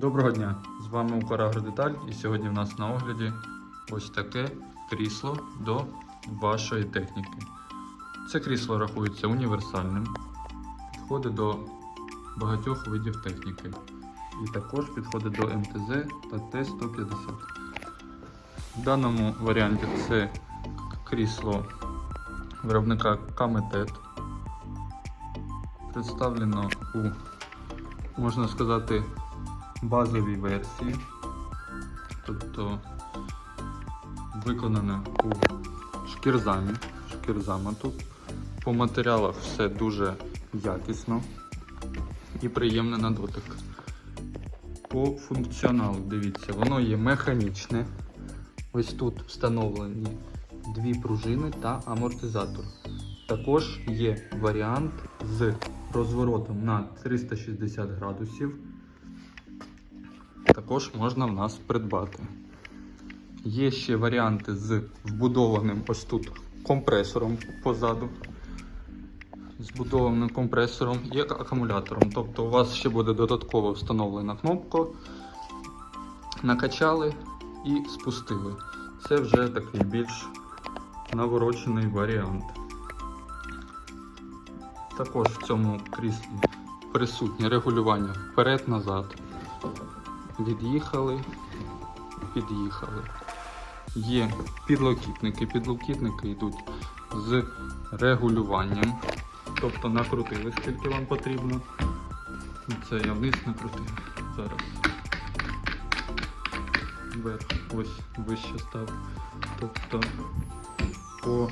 Доброго дня! З вами Украгродеталь і сьогодні в нас на огляді ось таке крісло до вашої техніки. Це крісло рахується універсальним, підходить до багатьох видів техніки. І також підходить до МТЗ та Т-150. В даному варіанті це крісло виробника Каметет. Представлено у, можна сказати, базовій версії, тобто виконане у шкірзамі, шкірзама тут. По матеріалах все дуже якісно і приємне на дотик. По функціоналу, дивіться, воно є механічне. Ось тут встановлені дві пружини та амортизатор. Також є варіант з розворотом на 360 градусів також можна в нас придбати. Є ще варіанти з вбудованим ось тут компресором позаду. З вбудованим компресором і акумулятором. Тобто у вас ще буде додатково встановлена кнопка. Накачали і спустили. Це вже такий більш наворочений варіант. Також в цьому кріслі присутнє регулювання вперед-назад. Від'їхали, під'їхали. Є підлокітники. Підлокітники йдуть з регулюванням. Тобто накрутили, скільки вам потрібно. Це я вниз накрутив. Зараз. Вверх ось вище став. Тобто по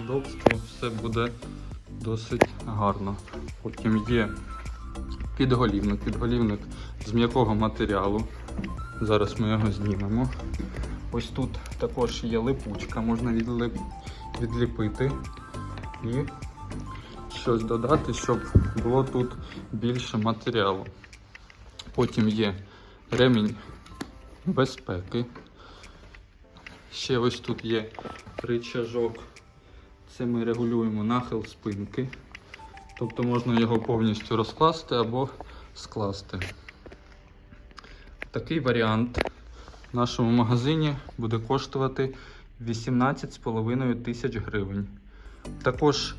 удобству все буде досить гарно. Потім є підголівник. Підголівник з м'якого матеріалу. Зараз ми його знімемо. Ось тут також є липучка, можна відлип... відліпити і щось додати, щоб було тут більше матеріалу. Потім є ремінь безпеки. Ще ось тут є рычажок. Це ми регулюємо нахил спинки. Тобто можна його повністю розкласти або скласти. Такий варіант в нашому магазині буде коштувати 18,5 тисяч гривень. Також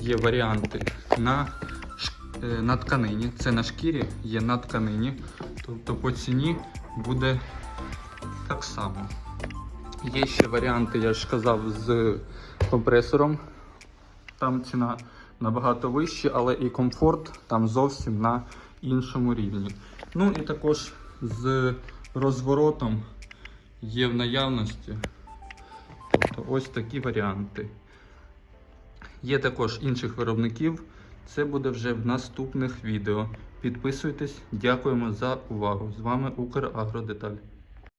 є варіанти на, е, на тканині. Це на шкірі, є на тканині. Тобто по ціні буде так само. Є ще варіанти, я ж казав, з компресором. Там ціна набагато вища, але і комфорт там зовсім на іншому рівні. Ну і також з розворотом є в наявності. Тобто ось такі варіанти. Є також інших виробників. Це буде вже в наступних відео. Підписуйтесь, дякуємо за увагу. З вами Украгродеталь.